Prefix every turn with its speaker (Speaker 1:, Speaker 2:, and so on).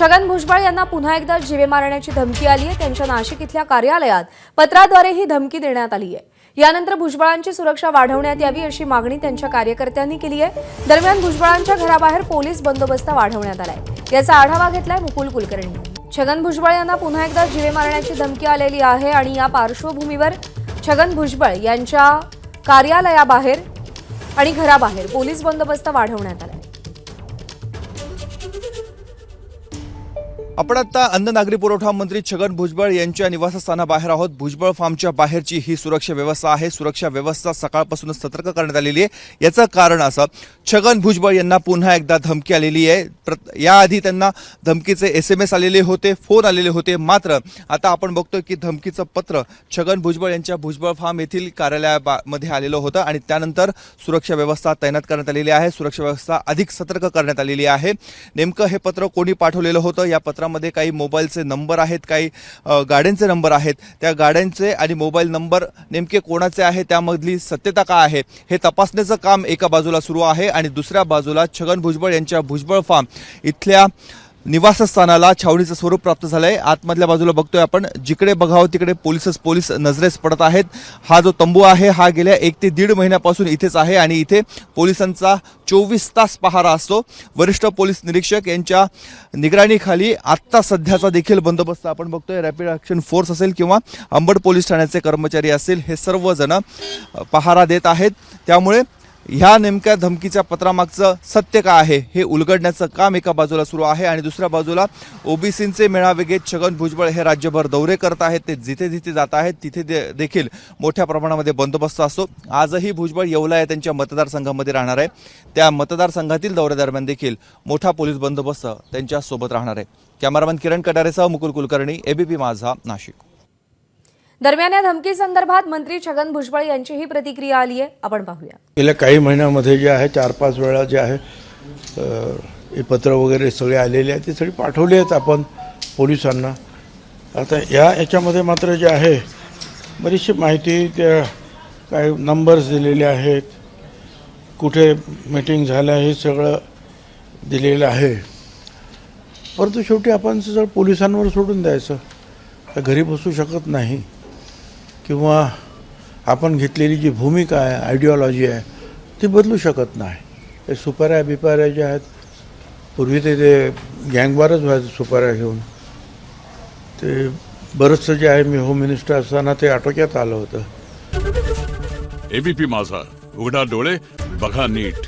Speaker 1: छगन भुजबळ यांना पुन्हा एकदा जीवे मारण्याची धमकी आली आहे. त्यांच्या नाशिक इथल्या कार्यालयात पत्राद्वारे ही धमकी देण्यात आली आहे. यानंतर भुजबळांची सुरक्षा वाढवण्यात यावी अशी मागणी त्यांच्या कार्यकर्त्यांनी केली आहे. दरम्यान भुजबळांच्या घराबाहेर पोलीस बंदोबस्त वाढवण्यात आलाय. याचा आढावा घेतलाय मुकुल कुलकर्णी. छगन भुजबळ यांना पुन्हा एकदा जीवे मारण्याची धमकी आलेली आहे आणि या पार्श्वभूमीवर छगन भुजबळ यांच्या कार्यालयाबाहेर आणि घराबाहेर पोलीस बंदोबस्त वाढवण्यात आलाय.
Speaker 2: आपण आता अन्न नागरी पुरवठा मंत्री छगन भुजबळ यांच्या निवासस्थानाबाहेर आहोत. भुजबळ फार्मच्या बाहेरची ही सुरक्षा व्यवस्था आहे. सुरक्षा व्यवस्था सकाळपासूनच सतर्क करण्यात आलेली आहे. याचं कारण असं छगन भुजबळ यांना पुन्हा एकदा धमकी आलेली आहे. प्रत- याआधी त्यांना धमकीचे एस एम एस आलेले होते फोन आलेले होते. मात्र आता आपण बघतोय की धमकीचं पत्र छगन भुजबळ यांच्या भुजबळ फार्म येथील कार्यालयामध्ये आलेलं होतं आणि त्यानंतर सुरक्षा व्यवस्था तैनात करण्यात आलेली आहे. सुरक्षा व्यवस्था अधिक सतर्क करण्यात आलेली आहे. नेमकं हे पत्र कोणी पाठवलेलं होतं? या पत्र पत्रामध्ये काही मोबाईलचे नंबर आहेत काही गाड्यांचे नंबर आहेत. त्या गाड्यांचे आणि मोबाईल नंबर नेमके कोणाचे आहे त्यामधली सत्यता काय आहे हे तपासण्याचं काम एका बाजूला सुरू आहे आणि दुसऱ्या बाजूला छगन भुजबळ यांच्या भुजबळ फार्म इथल्या निवासस्थानाला छावणीचं स्वरूप प्राप्त झालं आहे आतमधल्या बाजूला बघतोय आपण. जिकडे बघावं तिकडे पोलिसच पोलीस नजरेस पडत आहेत. हा जो तंबू आहे हा गेल्या एक ते दीड महिन्यापासून इथेच आहे आणि इथे पोलिसांचा चोवीस तास पहारा असतो. वरिष्ठ पोलीस निरीक्षक यांच्या निगराणीखाली आत्ता सध्याचा देखील बंदोबस्त आपण बघतोय. रॅपिड ॲक्शन फोर्स असेल किंवा अंबड पोलीस ठाण्याचे कर्मचारी असेल हे सर्वजण पहारा देत आहेत. त्यामुळे ह्या नेमक्या धमकीच्या पत्रामागचं सत्य काय आहे हे उलगडण्याचं काम एका बाजूला सुरू आहे आणि दुसऱ्या बाजूला ओबीसींचे मेळावे घेत छगन भुजबळ हे राज्यभर दौरे करत आहेत. ते जिथे जिथे जात आहेत तिथे दे- देखील मोठ्या प्रमाणामध्ये बंदोबस्त असतो. आजही भुजबळ येवला या त्यांच्या मतदारसंघामध्ये राहणार आहे. त्या मतदारसंघातील दौऱ्यादरम्यान देखील मोठा पोलीस बंदोबस्त त्यांच्यासोबत राहणार आहे. कॅमेरामॅन किरण कटारेसह मुकुल कुलकर्णी एबीपी माझा नाशिक.
Speaker 1: दरम्यान या धमकी संदर्भात मंत्री छगन भुजबळ यांचीही प्रतिक्रिया आली आहे. आपण पाहूया.
Speaker 3: गेल्या काही महिन्यामध्ये जे आहे चार पाच वेळा जे आहे पत्र वगैरे सगळे आलेले आहेत ते सगळे पाठवले आहेत आपण पोलिसांना. आता या याच्यामध्ये मात्र जे आहे बरीचशी माहिती त्या काय नंबर्स दिलेले आहेत. कुठे मीटिंग झालं हे सगळं दिलेलं आहे. परंतु शेवटी आपण सगळं पोलिसांवर सोडून द्यायचं. तर घरी बसू शकत नाही. किंवा आपण घेतलेली जी भूमिका आहे आयडिओलॉजी आहे ती बदलू शकत नाही. हे सुपाऱ्या बिपाऱ्या ज्या आहेत पूर्वी ते ते गँगवारच व्हायचं सुपाऱ्या घेऊन ते बरंचसं जे आहे मी होम मिनिस्टर असताना ते आटोक्यात आलं होतं.
Speaker 4: एबीपी माझा. उघडा डोळे बघा नीट.